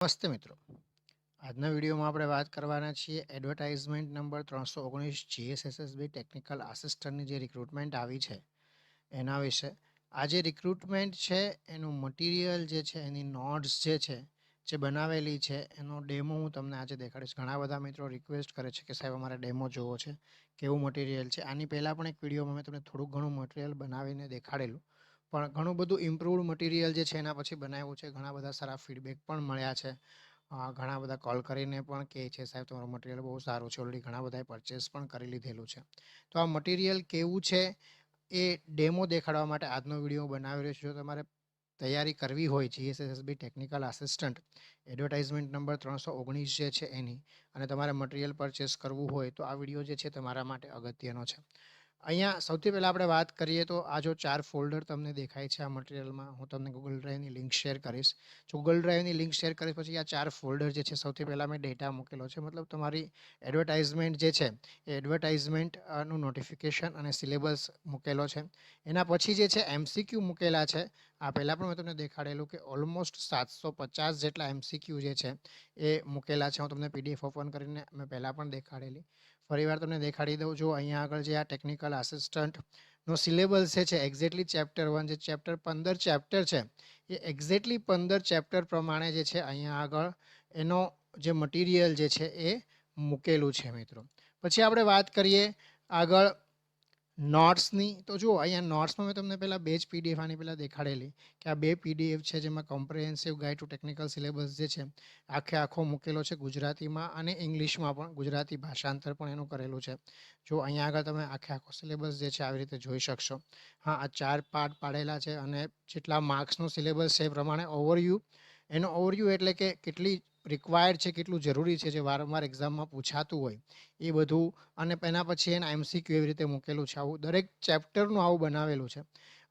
નમસ્તે મિત્રો. આજના વિડીયોમાં આપણે વાત કરવાના છીએ એડવર્ટાઇઝમેન્ટ નંબર ત્રણસો ઓગણીસ જીએસએસએસબી ટેકનિકલ આસિસ્ટન્ટની જે રિક્રુટમેન્ટ આવી છે એના વિશે. આ જે રિક્રુટમેન્ટ છે, એનું મટીરિયલ જે છે, એની નોટ્સ જે છે, જે બનાવેલી છે, એનો ડેમો હું તમને આજે દેખાડીશ. ઘણા બધા મિત્રો રિક્વેસ્ટ કરે છે કે સાહેબ અમારે ડેમો જોવો છે, કેવું મટીરિયલ છે. આની પહેલાં પણ એક વિડીયોમાં મેં તમને થોડુંક ઘણું મટીરિયલ બનાવીને દેખાડેલું. પણ ઘણું બધું ઇમ્પ્રુવડ મટીરિયલ જે છે એના પછી બનાવ્યું છે. ઘણા બધા સારા ફીડબેક પણ મળ્યા છે. ઘણા બધા કોલ કરીને પણ કહે છે, સાહેબ, તમારું મટીરિયલ બહુ સારું છે. ઓલરેડી ઘણા બધાએ પરચેસ પણ કરી લીધેલું છે. તો આ મટીરિયલ કેવું છે એ ડેમો દેખાડવા માટે આજનો વીડિયો બનાવી રહ્યો છું. જો તમારે તૈયારી કરવી હોય GSSSB technical assistant advertisement number ત્રણસો ઓગણીસ જે છે એની, અને તમારે મટીરિયલ પરચેસ કરવું હોય, તો આ વીડિયો જે છે તમારા માટે અગત્યનો છે. અહીંયા સૌથી પહેલાં આપણે વાત કરીએ તો આ જો ચાર ફોલ્ડર તમને દેખાય છે આ મટીરિયલમાં હું તમને ગૂગલ ડ્રાઈવની લિંક શેર કરીશ. જો ગૂગલ ડ્રાઈવની લિંક શેર કરીશ, પછી આ ચાર ફોલ્ડર જે છે સૌથી પહેલાં મેં ડેટા મૂકેલો છે. મતલબ તમારી એડવર્ટાઇઝમેન્ટ જે છે, એ એડવર્ટાઇઝમેન્ટનું નોટિફિકેશન અને સિલેબસ મૂકેલો છે. એના પછી જે છે એમસીક્યુ મૂકેલા છે. આ પહેલાં પણ મેં તમને દેખાડેલું કે ઓલમોસ્ટ સાતસો પચાસ જેટલા એમસીક્યુ જે છે, એ મૂકેલા છે. હું તમને પીડીએફ ઓપન કરીને મેં પહેલાં પણ દેખાડેલી. ફરીવાર તમને દેખાડી દઉં જો અહીંયા આગળ જે આ ટેકનિકલ આસિસ્ટન્ટનો સિલેબસ છે છે એક્ઝેક્ટલી ચેપ્ટર વન જે ચેપ્ટર પંદર ચેપ્ટર છે, એ એક્ઝેક્ટલી પંદર ચેપ્ટર પ્રમાણે જે છે અહીંયા આગળ એનો જે મટીરિયલ જે છે એ મૂકેલું છે મિત્રો. પછી આપણે વાત કરીએ આગળ નોટ્સની, તો જુઓ, અહીંયા નોટ્સમાં મેં તમને પહેલાં બે જ પીડીએફ આની પહેલાં દેખાડેલી કે આ બે પીડીએફ છે જેમાં comprehensive guide to technical syllabus જે છે, આખે આખો મૂકેલો છે ગુજરાતીમાં અને ઇંગ્લિશમાં પણ, ગુજરાતી ભાષાંતર પણ એનું કરેલું છે. જો અહીંયા આગળ તમે આખે આખો સિલેબસ જે છે આવી રીતે જોઈ શકશો. હા, આ ચાર પાર્ટ પાડેલા છે અને જેટલા માર્ક્સનો સિલેબસ છે એ પ્રમાણે ઓવરવ્યૂ એનો ઓવરવ્યૂ એટલે કે કેટલી રિક્વાયર્ડ છે, કેટલું જરૂરી છે જે વારંવાર એક્ઝામમાં પૂછાતું હોય, એ બધું અને એના પછી એના એમસીક્યુ એવી રીતે મૂકેલું છે. આવું દરેક ચેપ્ટરનું આવું બનાવેલું છે.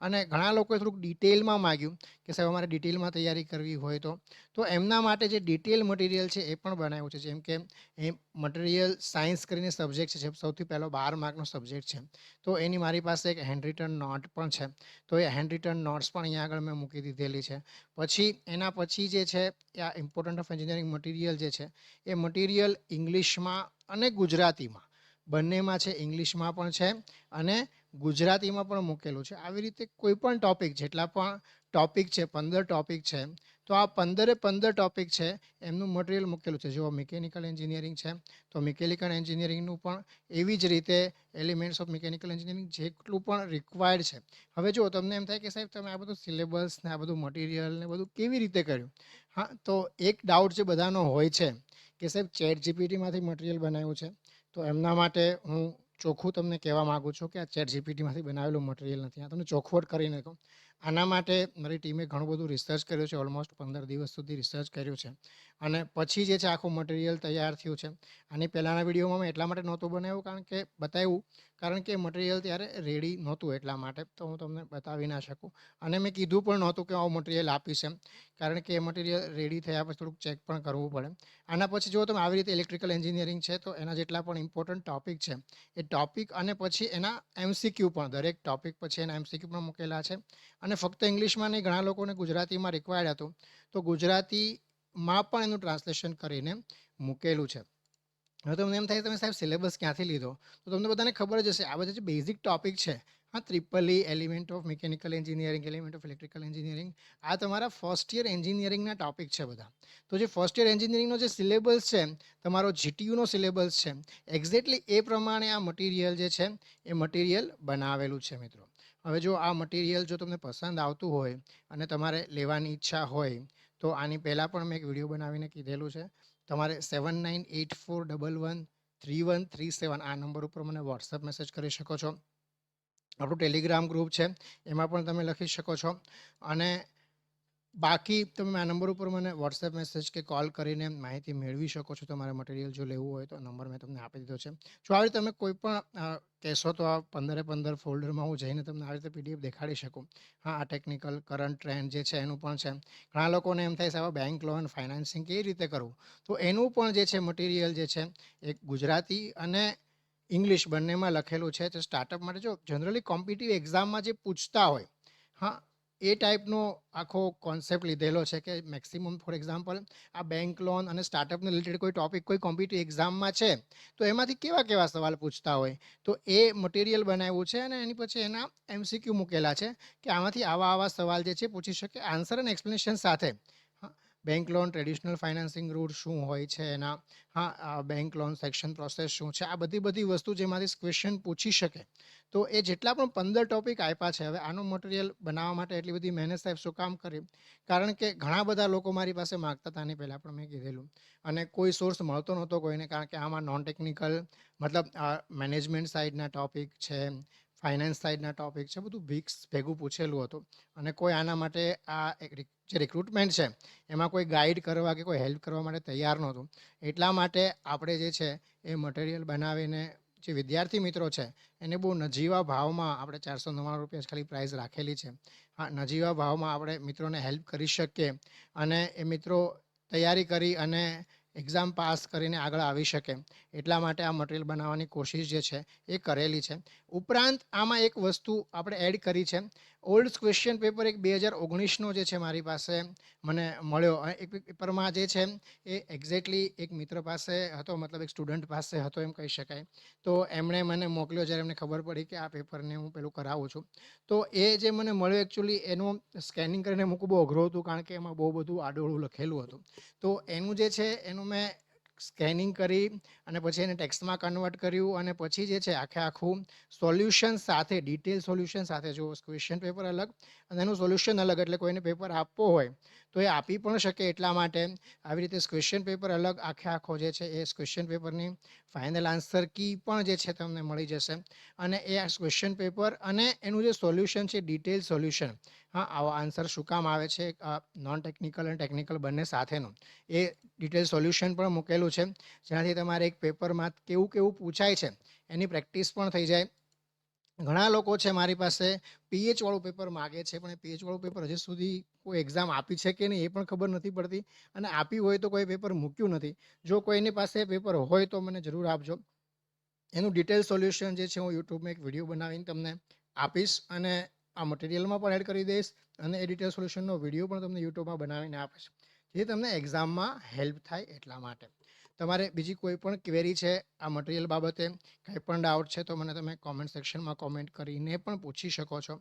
અને ઘણા લોકોએ થોડુંક ડિટેલમાં માગ્યું કે સાહેબ, અમારે ડિટેલમાં તૈયારી કરવી હોય તો. તો એમના માટે જે ડિટેલ મટીરિયલ છે એ પણ બનાવ્યું છે. જેમ કે એ મટીરિયલ સાયન્સ કરીને સબ્જેક્ટ છે. જે સૌથી પહેલો બાર માર્કનો સબ્જેક્ટ છે. તો એની મારી પાસે એક હેન્ડ રિટર્ન નોટ પણ છે. તો એ હેન્ડ રિટર્ન નોટ્સ પણ અહીંયા આગળ મેં મૂકી દીધેલી છે. પછી એના પછી જે છે આ ઇમ્પોર્ટન્ટ ઓફ એન્જિનિયરિંગ મટીરિયલ જે છે, એ મટીરિયલ ઇંગ્લિશમાં અને ગુજરાતીમાં. બંનેમાં છે, ઇંગ્લિશમાં પણ છે અને ગુજરાતીમાં પણ મૂકેલું છે. આવી રીતે કોઈ પણ ટોપિક જેટલા પણ ટોપિક છે, પંદર ટોપિક છે, તો આ પંદરે પંદર ટોપિક છે, એમનું મટીરિયલ મૂકેલું છે. જેવો મિકેનિકલ એન્જિનિયરિંગ છે, તો મિકેનિકલ એન્જિનિયરિંગનું પણ એવી જ રીતે એલિમેન્ટ્સ ઓફ મિકેનિકલ એન્જિનિયરિંગ જેટલું પણ રિક્વાયર્ડ છે. હવે જો તમને એમ થાય કે સાહેબ, તમે આ બધું સિલેબસ ને આ બધું મટીરિયલ ને બધું કેવી રીતે કર્યું? હા, તો એક ડાઉટ જે બધાનો હોય છે કે સાહેબ ચેટ જીપીટીમાંથી મટીરિયલ બનાવ્યું છે, તો એમના માટે હું ચોખ્ખું તમને કહેવા માગું છું કે આ ચેટ જીપીટીમાંથી બનાવેલું મટીરિયલ નથી. આ તમને ચોખવટ કરીને કહું. આના માટે મારી ટીમે ઘણું બધું રિસર્ચ કર્યું છે ઓલમોસ્ટ પંદર દિવસ સુધી રિસર્ચ કર્યું છે. અને પછી જે છે આખું મટીરિયલ તૈયાર થયું છે. આની પહેલાંના વિડીયોમાં મેં એટલા માટે નહોતું બનાવ્યું કારણ કે બતાવ્યું, કારણ કે મટીરિયલ ત્યારે રેડી નહોતું એટલા માટે, તો હું તમને બતાવી ના શકું. અને મેં કીધું પણ નહોતું કે આવું મટીરિયલ આપીશ એમ, કારણ કે એ મટીરિયલ રેડી થયા પછી થોડુંક ચેક પણ કરવું પડે. આના પછી જો તમે આવી રીતે ઇલેક્ટ્રિકલ એન્જિનિયરિંગ છે, તો એના જેટલા પણ ઇમ્પોર્ટન્ટ ટોપિક છે. એ ટોપિક અને પછી એના એમસીક્યુ પણ, દરેક ટોપિક પછી એના એમસીક્યુ પણ મૂકેલા છે. અને ફક્ત ઇંગ્લિશમાં નહીં, ઘણા લોકોને ગુજરાતીમાં રિક્વાયર્ડ હતું. તો ગુજરાતીમાં પણ એનું ટ્રાન્સલેશન કરીને મૂકેલું છે. હવે તમને એમ થાય તમે સાહેબ સિલેબસ ક્યાંથી લીધો? તો તમને બધાને ખબર જ હશે, આ બધા જે બેઝિક ટોપિક છે, હા triple element of mechanical engineering element of electrical engineering આ તમારા ફર્સ્ટ યર એન્જિનિયરિંગના ટોપિક છે બધા. તો જે ફર્સ્ટ યર એન્જિનિયરિંગનો જે સિલેબસ છે, તમારો જીટીયુનો સિલેબસ છે એક્ઝેક્ટલી એ પ્રમાણે આ મટીરિયલ જે છે, એ મટીરિયલ બનાવેલું છે મિત્રો. હવે જો આ મટીરિયલ જો તમને પસંદ આવતું હોય અને તમારે લેવાની ઈચ્છા હોય, તો આની પહેલાં પણ મેં એક વીડિયો બનાવીને કીધેલું છે. તમારે seven nine eight four double one three one three seven આ નંબર ઉપર મને વોટ્સઅપ મેસેજ કરી શકો છો. આપણું ટેલિગ્રામ ગ્રુપ છે, એમાં પણ તમે લખી શકો છો. અને બાકી તમે આ નંબર ઉપર મને વોટ્સએપ મેસેજ કે કોલ કરીને માહિતી મેળવી શકો છો. તમારે મટીરિયલ જો લેવું હોય તો નંબર મેં તમને આપી દીધો છે. જો આવી તમે કોઈ પણ કહેશો તો આ પંદરે પંદર ફોલ્ડરમાં હું જઈને તમને આવી રીતે પીડીએફ દેખાડી શકું. હા, આ ટેકનિકલ કરંટ ટ્રેન્ડ જે છે એનું પણ છે. ઘણા લોકોને એમ થાય સાહેબ બેંક લોન ફાઇનાન્સિંગ કેવી રીતે કરવું? તો એનું પણ જે છે મટીરિયલ જે છે, એક ગુજરાતી અને ઇંગ્લિશ બંનેમાં લખેલું છે. તો સ્ટાર્ટઅપ માટે જો જનરલી કોમ્પિટિવ એક્ઝામમાં જે પૂછતા હોય, હા એ ટાઈપનો આખો કોન્સેપ્ટ લીધેલો છે કે મેક્સિમમ ફોર એક્ઝામ્પલ આ બેંક લોન અને સ્ટાર્ટઅપને રિલેટેડ કોઈ ટોપિક કોઈ કોમ્પિટિવ એક્ઝામમાં છે, તો એમાંથી કેવા કેવા સવાલ પૂછતા હોય? તો એ મટીરિયલ બનાવ્યું છે અને એની પછી એના એમસીક્યુ મૂકેલા છે કે આમાંથી આવા આવા સવાલ જે છે પૂછી શકે આન્સર અને એક્સપ્લેનેશન સાથે. Bank loan traditional financing route શું હોય છે, એના, હા બેંક લોન સેક્શન પ્રોસેસ શું છે, આ બધી બધી વસ્તુ જેમાંથી ક્વેશ્ચન પૂછી શકે. તો એ જેટલા પણ પંદર ટોપિક આપ્યા છે, હવે આનું મટીરિયલ બનાવવા માટે એટલી બધી મહેનત સાહેબ શું કામ કરી? કારણ કે ઘણા બધા લોકો મારી પાસે માગતા હતા, આની પહેલાં પણ મેં કીધેલું. અને કોઈ સોર્સ મળતો નહોતો કોઈને, કારણ કે આમાં નોન ટેકનિકલ મતલબ મેનેજમેન્ટ સાઇડના ટોપિક છે ફાઇનાન્સ સાઇડના ટોપિક છે, બધું ભીક્સ ભેગું પૂછેલું હતું. અને કોઈ આના માટે આ જે રિક્રુટમેન્ટ છે, એમાં કોઈ ગાઈડ કરવા કે કોઈ હેલ્પ કરવા માટે તૈયાર નહોતું. એટલા માટે આપણે જે છે, એ મટીરિયલ બનાવીને જે વિદ્યાર્થી મિત્રો છે, એને બહુ નજીવા ભાવમાં આપણે ચારસો નવ્વાણું રૂપિયા ખાલી પ્રાઇસ રાખેલી છે. હા, નજીવા ભાવમાં આપણે મિત્રોને હેલ્પ કરી શકીએ અને એ મિત્રો તૈયારી કરી અને એક્ઝામ પાસ કરીને આગળ આવી શકે. એટલા માટે આ મટીરિયલ બનાવવાની કોશિશ જે છે એ કરેલી છે. ઉપરાંત આમાં એક વસ્તુ આપણે એડ કરી છે. ઓલ્ડ ક્વેશ્ચન પેપર એક બે હજાર ઓગણીસનો જે છે મારી પાસે મને મળ્યો. એક પેપરમાં જે છે એ એક્ઝેક્ટલી એક મિત્ર પાસે હતો, મતલબ એક સ્ટુડન્ટ પાસે હતો એમ કહી શકાય. તો એમણે મને મોકલ્યો જ્યારે એમને ખબર પડી કે આ પેપરને હું પેલું કરાવું છું. તો એ જે મને મળ્યો એકચ્યુઅલી એનું સ્કેનિંગ કરીને મૂકવું બહુ અઘરું હતું કારણ કે એમાં બહુ બધું આડોળું લખેલું હતું. તો એનું જે છે એનું મેં સ્કેનિંગ કરી અને પછી એને ટેક્સ્ટમાં કન્વર્ટ કર્યું અને પછી જે છે આખે આખું સોલ્યુશન સાથે ડિટેલ સોલ્યુશન સાથે, જો ક્વેશ્ચન પેપર અલગ અને એનું સોલ્યુશન અલગ, એટલે કોઈને પેપર આપવો હોય, તો એ આપી પણ શકે એટલા માટે. આવી રીતે ક્વેશ્ચન પેપર અલગ, આખે આખો જે છે એ ક્વેશ્ચન પેપરની ફાઇનલ આન્સર કી પણ જે છે તમને મળી જશે. અને એ ક્વેશ્ચન પેપર અને એનું જે સોલ્યુશન છે ડિટેલ સોલ્યુશન હા, આવો આન્સર શું કામ આવે છે નોન ટેકનિકલ અને ટેકનિકલ બંને સાથેનું. એ ડિટેલ સોલ્યુશન પણ મૂકેલું છે. જેનાથી તમારે એક પેપરમાં કેવું કેવું પૂછાય છે, એની પ્રેક્ટિસ પણ થઈ જાય. ઘણા લોકો છે મારી પાસે પીએચ વાળું પેપર માગે છે, પણ એ પીએચ વાળું પેપર હજી સુધી કોઈ એક્ઝામ આપી છે કે નહીં એ પણ ખબર નથી પડતી અને આપી હોય તો કોઈ પેપર મૂક્યું નથી. જો કોઈની પાસે પેપર હોય તો મને જરૂર આપજો. એનું ડિટેલ સોલ્યુશન જે છે હું યુટ્યુબમાં એક વીડિયો બનાવીને તમને આપીશ અને આ મટીરિયલમાં પણ એડ કરી દઈશ અને એ ડિટેલ સોલ્યુશનનો વીડિયો પણ તમને યુટ્યુબમાં બનાવીને આપીશ. જે તમને એક્ઝામમાં હેલ્પ થાય એટલા માટે. તમારે બીજી કોઈ પણ ક્વેરી છે આ મટીરિયલ બાબતે કંઈ પણ ડાઉટ છે તો મને તમે કોમેન્ટ સેક્શનમાં કોમેન્ટ કરીને પણ પૂછી શકો છો.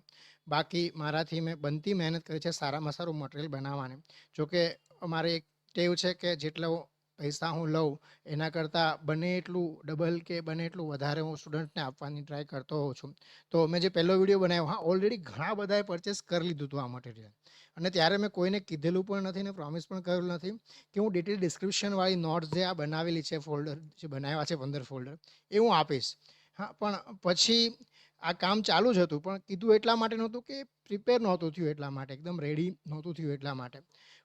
બાકી મારાથી મેં બનતી મહેનત કરી છે સારામાં સારું મટીરિયલ બનાવવાની. જોકે મારે એક ટેવ છે કે જેટલો પૈસા હું લઉં, એના કરતાં બને એટલું ડબલ કે બને એટલું વધારે હું સ્ટુડન્ટને આપવાની ટ્રાય કરતો હોઉં છું. તો મેં જે પહેલો વીડિયો બનાવ્યો, હા ઓલરેડી ઘણા બધાએ પરચેસ કરી લીધું હતું આ મટીરિયલ અને ત્યારે મેં કોઈને કીધેલું પણ નથી ને પ્રોમિસ પણ કરેલું નથી કે હું ડિટેલ ડિસ્ક્રિપ્શનવાળી નોટ્સ જે આ બનાવેલી છે ફોલ્ડર જે બનાવ્યા છે પંદર ફોલ્ડર એ હું આપીશ. હા, પણ પછી આ કામ ચાલુ જ હતું, પણ કીધું એટલા માટે નહોતું કે પ્રિપેર નહોતું થયું એટલા માટે, એકદમ રેડી નહોતું થયું એટલા માટે.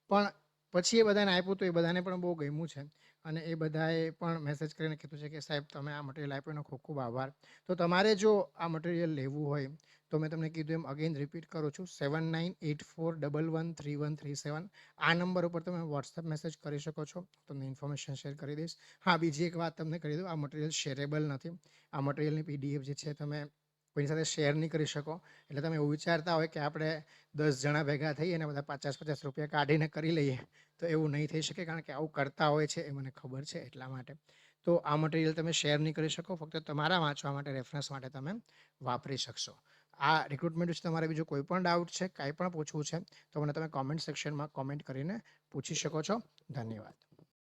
પણ પછી એ બધાને આપ્યું તો એ બધાને પણ બહુ ગમ્યું છે. અને એ બધાએ પણ મેસેજ કરીને કીધું છે કે, સાહેબ, તમે આ મટીરિયલ આપ્યો એનો ખૂબ ખૂબ આભાર. તો તમારે જો આ મટીરિયલ લેવું હોય, તો મેં તમને કીધું એમ અગેન રિપીટ કરું છું seven nine eight four double one three one three seven આ નંબર ઉપર તમે વોટ્સએપ મેસેજ કરી શકો છો. તમને ઇન્ફોર્મેશન શેર કરી દઈશ. હા, બીજી એક વાત તમને કરી દઉં, આ મટીરિયલ શેરેબલ નથી. આ મટીરિયલની પીડીએફ જે છે, તમે કોઈની સાથે શેર નહીં કરી શકો. એટલે તમે એવું વિચારતા હોય કે આપણે દસ જણા ભેગા થઈએ અને બધા પચાસ પચાસ રૂપિયા કાઢીને કરી લઈએ, તો એવું નહીં થઈ શકે કારણ કે આવું કરતા હોય છે એ મને ખબર છે એટલા માટે. તો આ મટીરિયલ તમે શેર નહીં કરી શકો, ફક્ત તમારા વાંચવા માટે રેફરન્સ માટે તમે વાપરી શકશો. આ રિક્રુટમેન્ટ વિશે તમારે બીજો કોઈ પણ ડાઉટ છે, કાંઈ પણ પૂછવું છે, તો મને તમે કોમેન્ટ સેક્શનમાં કોમેન્ટ કરીને પૂછી શકો છો. ધન્યવાદ.